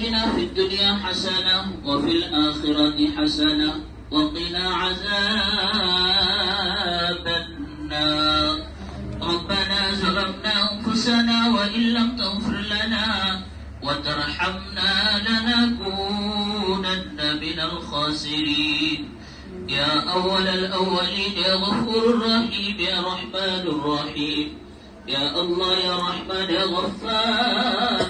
آتنا في الدنيا حسنة وفي الآخرة حسنة وقنا عذاب النار. ربنا ظلمنا أنفسنا وإن لم تغفر لنا وترحمنا لنكونن من الخاسرين. يا أول الأولين يا غفور الرحيم يا رحمن الرحيم. يا الله يا رحمن يا غفار.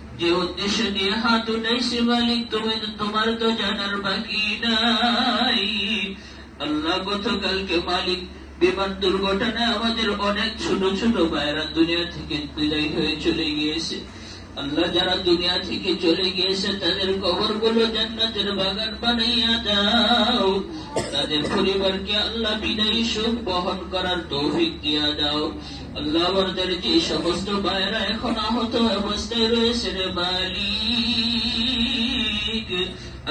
যে উদ্দেশ্য নিয়ে হাত উঠাইছে মালিক তুমি তোমার তো জানার বাকি নাই। আল্লাহ, গতকালকে মালিক, বিমান দুর্ঘটনায় আমাদের অনেক ছোট ছোট ভাইরা দুনিয়া থেকে বিদায় হয়ে চলে গিয়েছে। আল্লাহ যারা দুনিয়া থেকে চলে গিয়েছে, তাদের কবরগুলো জান্নাতের বাগান বানাইয়া দাও। তাদের পরিবারকে আল্লাহ বিদায়ী সুখ বহন করার তৌফিক দিয়া দাও। আল্লাহ আমাদের যে সমস্ত ভাইরা এখন আহত অবস্থায় রয়েছে রে মালিক,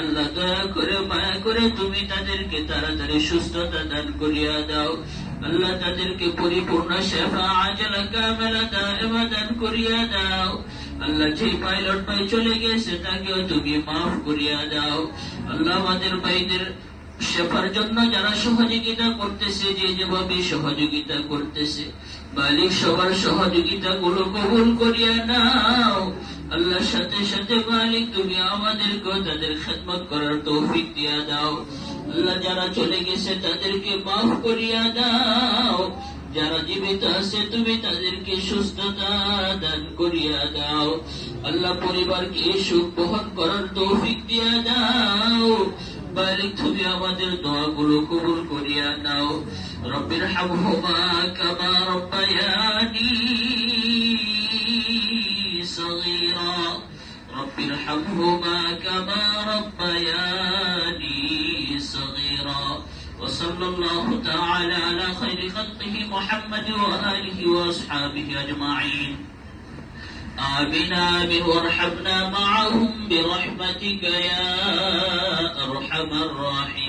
আল্লাহ দয়া করে, মায়া করে তুমি তাদেরকে তাড়াতাড়ি সুস্থতা দান করিয়া দাও। আল্লাহ তাদেরকে পরিপূর্ণ শেফা, আজলা, কামেলা দান করিয়া দাও। আল্লাহ যে পাইলট ভাই চলে গেছে, তাকেও তুমি মাফ করিয়া দাও। আল্লাহ আমাদের ভাইদের শেফার জন্য যারা সহযোগিতা করতেছে, যে যেভাবে সহযোগিতা করতেছে, মালিক সবার সহযোগিতা গুলো কবুল করিয়া নাও। আল্লাহর সাথে সাথে মালিক, তুমি আমাদেরকে তাদের খেদমত করার তৌফিক দিয়া দাও। আল্লাহ যারা চলে গেছে, তাদেরকে মাফ করিয়া দাও। যারা জীবিত আছে, তুমি তাদেরকে সুস্থতা দান করিয়া দাও। আল্লাহ পরিবারকে সুখ বহন করার তৌফিক দিয়া দাও। বালিক তুমি আমাদের দোয়াগুলো কবুল করিয়া নাও। রব্বির হামহুমা কামা রব্বায়ানি وصلى الله تعالى على خير خلقه محمد وآله وأصحابه أجمعين. آمين آمين وارحمنا معهم برحمتك يا أرحم الراحمين.